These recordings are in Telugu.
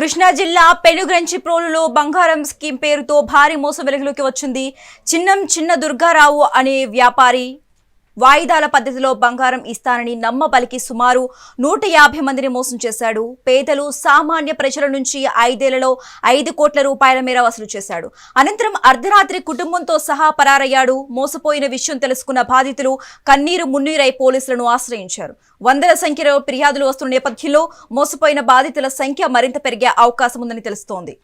కృష్ణా జిల్లా పెనుగ్రంచిప్రోలులో బంగారం స్కీమ్ పేరుతో భారీ మోసం వెలుగులోకి వచ్చింది. చిన్నం చిన్న దుర్గారావు అనే వ్యాపారి వాయిదాల పద్ధతిలో బంగారం ఇస్తానని నమ్మబలికి సుమారు నూట యాభై మందిని మోసం చేశాడు. పేదలు సామాన్య ప్రజల నుంచి ఐదేళ్ళలో ఐదు కోట్ల రూపాయల మేర వసూలు చేశాడు. అనంతరం అర్ధరాత్రి కుటుంబంతో సహా పరారయ్యాడు. మోసపోయిన విషయం తెలుసుకున్న బాధితులు కన్నీరు మున్నీరై పోలీసులను ఆశ్రయించారు. వందల సంఖ్యలో ఫిర్యాదులు వస్తున్న నేపథ్యంలో మోసపోయిన బాధితుల సంఖ్య మరింత పెరిగే అవకాశం ఉందని తెలుస్తోంది.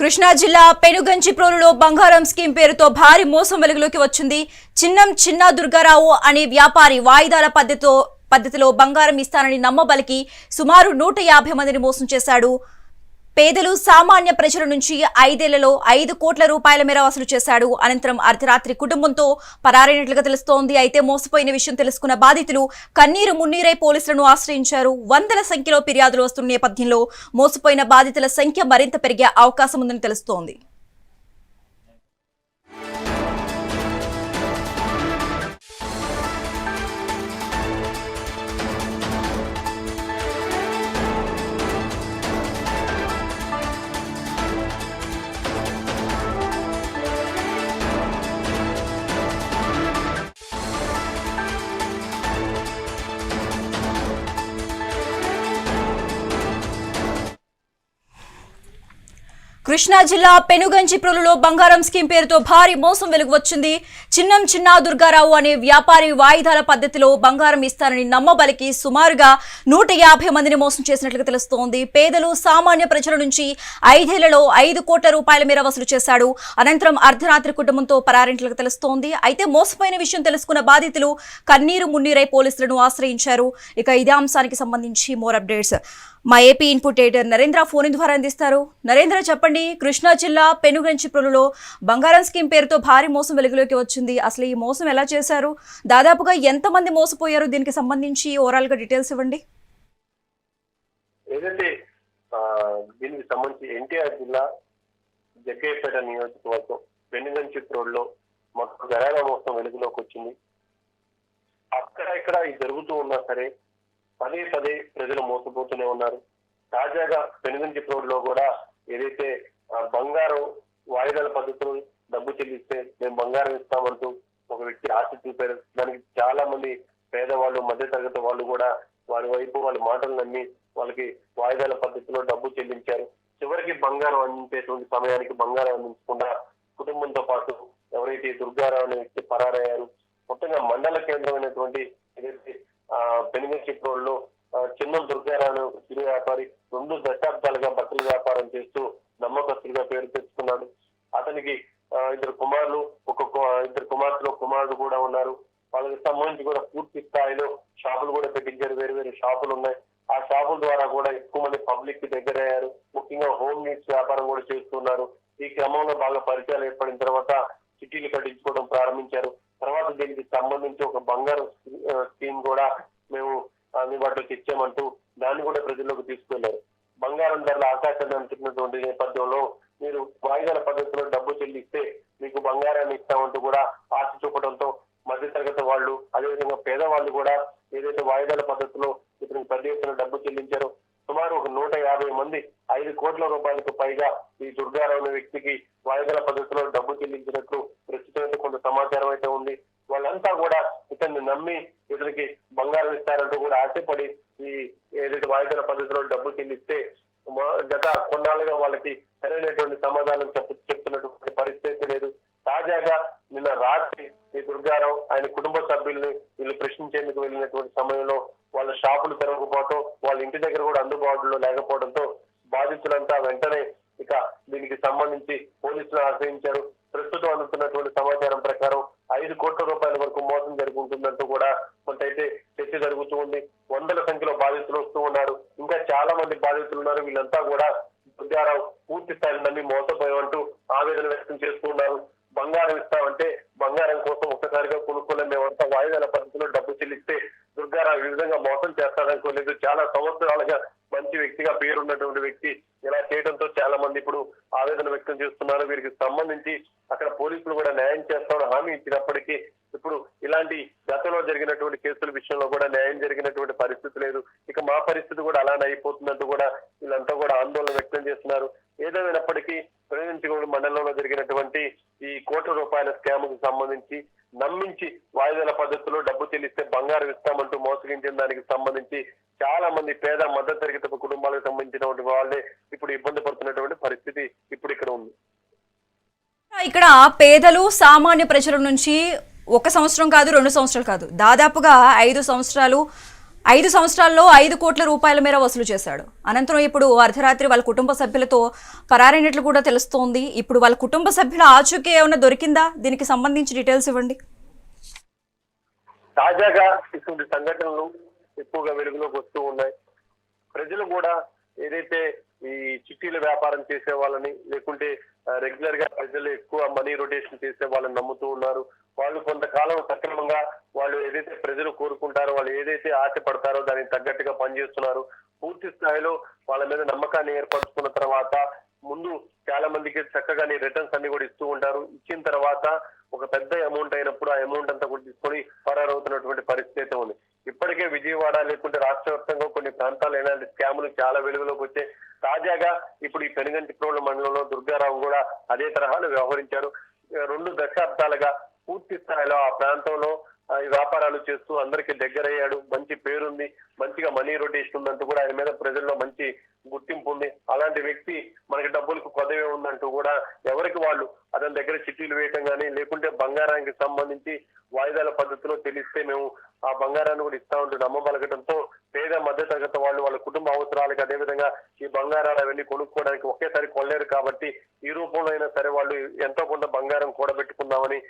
కృష్ణా జిల్లా పెనుగంచిప్రోలులో బంగారం స్కీమ్ పేరుతో భారీ మోసం వెలుగులోకి వచ్చింది. చిన్నం చిన్న దుర్గారావు అనే వ్యాపారి వాయిదాల పద్ధతితో పద్ధతిలో బంగారం ఇస్తానని నమ్మబలికి సుమారు నూట యాభై మందిని మోసం చేశాడు. పేదలు సామాన్య ప్రజల నుంచి ఐదేళ్ళలో ఐదు కోట్ల రూపాయల మేర వసూలు చేశాడు. అనంతరం అర్ధరాత్రి కుటుంబంతో పరారైనట్లుగా తెలుస్తోంది. అయితే మోసపోయిన విషయం తెలుసుకున్న బాధితులు కన్నీరు మున్నీరై పోలీసులను ఆశ్రయించారు. వందల సంఖ్యలో ఫిర్యాదులు వస్తున్న నేపథ్యంలో మోసపోయిన బాధితుల సంఖ్య మరింత పెరిగే అవకాశం ఉందని తెలుస్తోంది. కృష్ణా జిల్లా పెనుగంచిప్రోలులో బంగారం స్కీమ్ పేరుతో భారీ మోసం వెలుగు వచ్చింది. చిన్నం చిన్న దుర్గారావు అనే వ్యాపారి వాయిదాల పద్ధతిలో బంగారం ఇస్తారని నమ్మబలికి సుమారుగా నూట యాభై మందిని మోసం చేసినట్లుగా తెలుస్తోంది. పేదలు సామాన్య ప్రజల నుంచి ఐదేళ్ళలో ఐదు కోట్ల రూపాయల మేర వసూలు చేశాడు. అనంతరం అర్ధరాత్రి కుటుంబంతో పరారింట్లుగా తెలుస్తోంది. అయితే మోసపోయిన విషయం తెలుసుకున్న బాధితులు కన్నీరు మున్నీరై పోలీసులను ఆశ్రయించారు. ఇక ఇదే అంశానికి సంబంధించి మోర్ అప్డేట్స్. మా AP input editor Narendra phone ద్వారా అందిస్తారు. నరేంద్ర చెప్పండి. కృష్ణా జిల్లా పెనుగంచిప్రులలో బంగారం స్కీమ్ పేరుతో భారీ మోసం వెలుగులోకి వచ్చింది. అసలు ఈ మోసం ఎలా చేశారు? దాదాపుగా ఎంతమంది మోసపోయారు? దీనికి సంబంధించి ఓవరాల్గా డీటెయిల్స్ ఇవ్వండి. ఏదైతే దీనికి సంబంధించి ఎన్టీఆర్ జిల్లా జగ్గయ్యపేట నియోజకవర్గం వెన్నుగంచిప్ రోడ్లో మాకు గరాల మోసం వెలుగులోకి వచ్చింది. అక్కడ ఇక్కడ ఇది జరుగుతూ ఉన్నా సరే పదే పదే ప్రజలు మోసపోతూనే ఉన్నారు. తాజాగా వెనుగంచిప్ రోడ్లో కూడా ఏదైతే బంగారం వాయిదాల పద్ధతులు డబ్బు చెల్లిస్తే మేము బంగారం ఇస్తామంటూ ఒక వ్యక్తి ఆశ చూపారు. దానికి చాలా మంది పేదవాళ్ళు మధ్యతరగతి వాళ్ళు కూడా వారి వైపు వాళ్ళ మాటలు నమ్మి వాళ్ళకి వాయిదాల పద్ధతిలో డబ్బు చెల్లించారు. చివరికి బంగారం అందించేటువంటి సమయానికి బంగారం అందించకుండా కుటుంబంతో పాటు ఎవరైతే దుర్గారావు అనే వ్యక్తి పరారయ్యారు. మొత్తంగా మండల కేంద్రమైనటువంటి ఏదైతే బెనిమిషిప్ రోడ్లో చిన్న దుర్గారావు చిరు వ్యాపారి రెండు దశ బట్టల వ్యాపారం చేస్తూ నమ్మకస్తులుగా పేరు తెచ్చుకున్నాడు అతనికి ఆ, ఇద్దరు కుమారులు ఒక కు- ఇద్దరు కుమారుడు కూడా ఉన్నారు. వాళ్ళకి సంబంధించి కూడా పూర్తి స్థాయిలో షాపులు కూడా పెట్టించారు. వేరు వేరు షాపులు ఉన్నాయి. ఆ షాపుల ద్వారా కూడా ఎక్కువ మంది పబ్లిక్కి దగ్గర అయ్యారు ముఖ్యంగా హోమ్ నీడ్స్ వ్యాపారం కూడా చేస్తున్నారు. ఈ క్రమంలో బాగా పరిచయాలు ఏర్పడిన తర్వాత సిటీలు కట్టించుకోవడం ప్రారంభించారు. తర్వాత దీనికి సంబంధించి ఒక బంగారు స్కీమ్ కూడా మేము అందుబాటులోకి ఇచ్చామంటూ దాన్ని కూడా ప్రజల్లోకి తీసుకెళ్ళారు బంగారం ధరలు ఆకాశాన్ని అంటున్నటువంటి నేపథ్యంలో మీరు వాయిదాల పద్ధతిలో డబ్బు చెల్లిస్తే మీకు బంగారాన్ని ఇస్తామంటూ కూడా ఆశ చూపడంతో మధ్యతరగతి వాళ్ళు అదేవిధంగా పేదవాళ్ళు కూడా ఏదైతే వాయిదాల పద్ధతిలో ఇతనికి పెద్ద ఎత్తున డబ్బు చెల్లించారు. సుమారు ఒక నూట యాభై మంది ఐదు కోట్ల రూపాయలకు పైగా ఈ దుర్గారావు అనే వ్యక్తికి వాయిదాల పద్ధతిలో డబ్బు చెల్లించినట్లు ప్రస్తుతం కొంత సమాచారం అయితే ఉంది. వాళ్ళంతా కూడా ఇతన్ని నమ్మి ఇతనికి బంగారం ఇస్తారంటూ కూడా ఆశపడి ఈ ఏదైతే వాయిదాల పద్ధతిలో డబ్బు చెల్లిస్తే గత కొన్నాళ్ళుగా వాళ్ళకి సరైనటువంటి సమాధానం చెప్ప చెప్తున్నటువంటి పరిస్థితి లేదు. తాజాగా నిన్న రాత్రి ఈ దుర్గారావు ఆయన కుటుంబ సభ్యుల్ని వీళ్ళు ప్రశ్నించేందుకు వెళ్ళినటువంటి సమయంలో వాళ్ళ షాపులు తెరవకపోవటం వాళ్ళ ఇంటి దగ్గర కూడా అందుబాటులో లేకపోవడంతో బాధితులంతా వెంటనే ఇక దీనికి సంబంధించి పోలీసులు ఆశ్రయించారు. ప్రస్తుతం అందుతున్నటువంటి సమాచారం ప్రకారం ఐదు కోట్ల రూపాయల వరకు మోసం జరుగుతుందంటూ కూడా కొంతైతే చర్చ జరుగుతూ ఉంది. వందల సంఖ్యలో బాధితులు వస్తూ ఉన్నారు. ఇంకా చాలా మంది బాధితులు ఉన్నారు. వీళ్ళంతా కూడా దుర్గారావు పూర్తి స్థాయిలో నమ్మి మోసపోయామంటూ ఆవేదన వ్యక్తం చేస్తూ ఉన్నారు. బంగారం ఇస్తామంటే బంగారం కోసం ఒక్కసారిగా కొనుక్కోలేం మేమంతా వాయిదాల పద్ధతిలో డబ్బు చెల్లిస్తే దుర్గారావు ఈ విధంగా మోసం చేస్తాడనుకోలేదు చాలా సంవత్సరాలుగా మంచి వ్యక్తిగా పేరున్నటువంటి వ్యక్తి ఇలా చేయడంతో చాలా మంది ఇప్పుడు ఆవేదన వ్యక్తం చేస్తున్నారు. వీరికి సంబంధించి అక్కడ పోలీసులు కూడా న్యాయం చేస్తామని హామీ ఇచ్చినప్పటికీ ఇప్పుడు ఇలాంటి గతంలో జరిగినటువంటి కేసుల విషయంలో కూడా న్యాయం జరిగినటువంటి పరిస్థితి లేదు. ఇక మా పరిస్థితి కూడా అలానే అయిపోతుందంటూ కూడా వీళ్ళంతా కూడా ఆందోళన వ్యక్తం చేస్తున్నారు. ఏదేమైనప్పటికీ ప్రయోజనగూడ మండలంలో జరిగినటువంటి ఈ కోట్ల రూపాయల స్కామ్కు సంబంధించి నమ్మించి వాయిదాల పద్ధతిలో డబ్బు చెల్లిస్తే బంగారం ఇస్తామంటూ మోసగించిన దానికి సంబంధించి చాలా మంది పేద మద్దతు తరగతి కుటుంబాలకు సంబంధించినటువంటి వాళ్ళే ఇప్పుడు ఇబ్బంది పడుతున్నటువంటి పరిస్థితి ఇప్పుడు ఇక్కడ ఉంది. ఇక్కడ పేదలు సామాన్య ప్రజల నుంచి ఒక సంవత్సరం కాదు రెండు సంవత్సరాలు కాదు. దాదాపుగా ఐదు సంవత్సరాలు ఐదు సంవత్సరాల్లో ఐదు కోట్ల రూపాయల మేర వసూలు చేశాడు. అనంతరం ఇప్పుడు అర్ధరాత్రి వాళ్ళ కుటుంబ సభ్యులతో పరారైనట్లు కూడా తెలుస్తోంది. ఇప్పుడు వాళ్ళ కుటుంబ సభ్యుల ఆచూకీ ఏమైనా దొరికిందా? దీనికి సంబంధించి డీటెయిల్స్ ఇవ్వండి. తాజాగా ఇటువంటి సంఘటనలు ఎక్కువగా వెలుగులోకి వస్తూ ఉన్నాయి. ప్రజలు కూడా ఏదైతే ఈ చిట్టీల వ్యాపారం చేసే వాళ్ళని లేకుంటే రెగ్యులర్గా ప్రజలు ఎక్కువ మనీ రొటేషన్ చేసే వాళ్ళని నమ్ముతూ ఉన్నారు. వాళ్ళు కొంతకాలం సక్రమంగా వాళ్ళు ఏదైతే ప్రజలు కోరుకుంటారో వాళ్ళు ఏదైతే ఆశపడతారో దానికి తగ్గట్టుగా పనిచేస్తున్నారు. పూర్తి స్థాయిలో వాళ్ళ మీద నమ్మకాన్ని ఏర్పరచుకున్న తర్వాత ముందు చాలా మందికి చక్కగానే రిటర్న్స్ అన్ని కూడా ఇస్తూ ఉంటారు. ఇచ్చిన తర్వాత ఒక పెద్ద అమౌంట్ అయినప్పుడు ఆ అమౌంట్ అంతా కూడా తీసుకొని పరారవుతున్నటువంటి పరిస్థితి అయితే ఉంది. ఇప్పటికే విజయవాడ లేకుంటే రాష్ట్ర వ్యాప్తంగా కొన్ని ప్రాంతాలు ఇలాంటి స్కాములు చాలా వెలుగులోకి వచ్చాయి. తాజాగా ఇప్పుడు ఈ పెనుగంటి ప్రోల మండలంలో దుర్గారావు కూడా అదే తరహాలో వ్యవహరించారు. రెండు దశాబ్దాలుగా హలో ఆ ప్రాంతంలో ఆ, ఈ వ్యాపారాలు చేస్తూ అందరికి దగ్గరయ్యాడు. మంచి పేరుంది. మంచిగా మనీ రొటేషన్ ఉందంటూ కూడా ఆయన మీద ప్రజల్లో మంచి గుర్తింపు ఉంది. అలాంటి వ్యక్తి మనకి డబ్బులకు కొదవే ఉందంటూ కూడా ఎవరికి వాళ్ళు అతని దగ్గర చిట్టీలు వేయటం కానీ లేకుంటే బంగారానికి సంబంధించి వాయిదాల పద్ధతిలో తెలిస్తే మేము ఆ బంగారాన్ని కూడా ఇస్తా ఉంటూ నమ్మబలగడంతో పేద మధ్య తరగతి వాళ్ళు వాళ్ళ కుటుంబ అవసరాలకు అదేవిధంగా ఈ బంగారాలు అవన్నీ కొనుక్కోవడానికి ఒకేసారి కొనలేరు కాబట్టి ఈ రూపంలో అయినా సరే వాళ్ళు ఎంతో కొంత బంగారం కూడబెట్టుకుందామని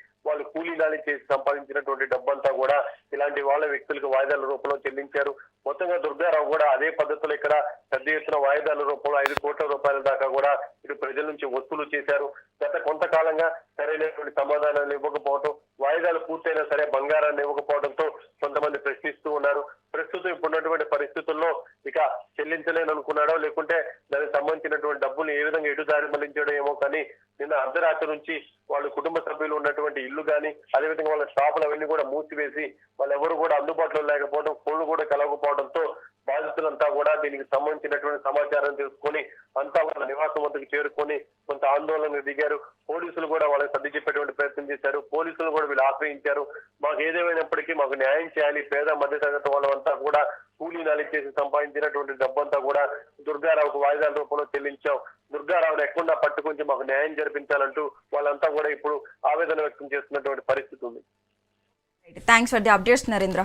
వాళ్ళు చేసి సంపాదించినటువంటి డబ్బంతా కూడా ఇలాంటి వాళ్ళ వ్యక్తులకు వాయిదాల రూపంలో చెల్లించారు. మొత్తంగా దుర్గారావు కూడా అదే పద్ధతిలో ఇక్కడ పెద్ద ఎత్తున వాయిదాల రూపంలో ఐదు కోట్ల రూపాయల దాకా కూడా ఇటు ప్రజల నుంచి వసూలు చేశారు. గత కొంతకాలంగా సరైనటువంటి సమాధానాలు ఇవ్వకపోవడం వాయిదాలు పూర్తయినా సరే బంగారాన్ని ఇవ్వకపోవడంతో కొంతమంది ప్రశ్నిస్తూ ఉన్నారు. ప్రస్తుతం ఇప్పుడున్నటువంటి పరిస్థితుల్లో ఇక చెల్లించలేననుకున్నాడో లేకుంటే దాని సంపాదించినటువంటి డబ్బులు ఏ విధంగా ఎటు దారి మళ్ళించాడో ఏమో కానీ నిన్న అర్ధరాత్రి నుంచి వాళ్ళ కుటుంబ సభ్యులు ఉన్నటువంటి ఇల్లు కానీ అదేవిధంగా వాళ్ళ షాపులు అవన్నీ కూడా మూసివేసి వాళ్ళు ఎవరు కూడా అందుబాటులో లేకపోవడం ఫోన్లు కూడా కలగకపోవడంతో బాధితులంతా కూడా దీనికి సంబంధించినటువంటి సమాచారం తెలుసుకొని అంతా వాళ్ళ నివాసం వద్దకు చేరుకొని కొంత ఆందోళనకు దిగారు. పోలీసులు కూడా వాళ్ళకి సర్ది చెప్పేటువంటి ప్రయత్నం చేశారు. పోలీసులు కూడా వీళ్ళు ఆశ్రయించారు. మాకు ఏదేమైనప్పటికీ మాకు న్యాయం చేయాలి. పేద మధ్య తరగతి వాళ్ళంతా కూడా కూలీ నాలి చేసి సంపాదించినటువంటి డబ్బంతా కూడా దుర్గారావుకు వాయిదాల రూపంలో చెల్లించాం. దుర్గారావుని ఎక్కడా పట్టుకుంచి మాకు న్యాయం జరిపించాలంటూ వాళ్ళంతా కూడా ఇప్పుడు ఆవేదన వ్యక్తం చేస్తున్నటువంటి పరిస్థితి ఉంది. Thanks for the updates Narendra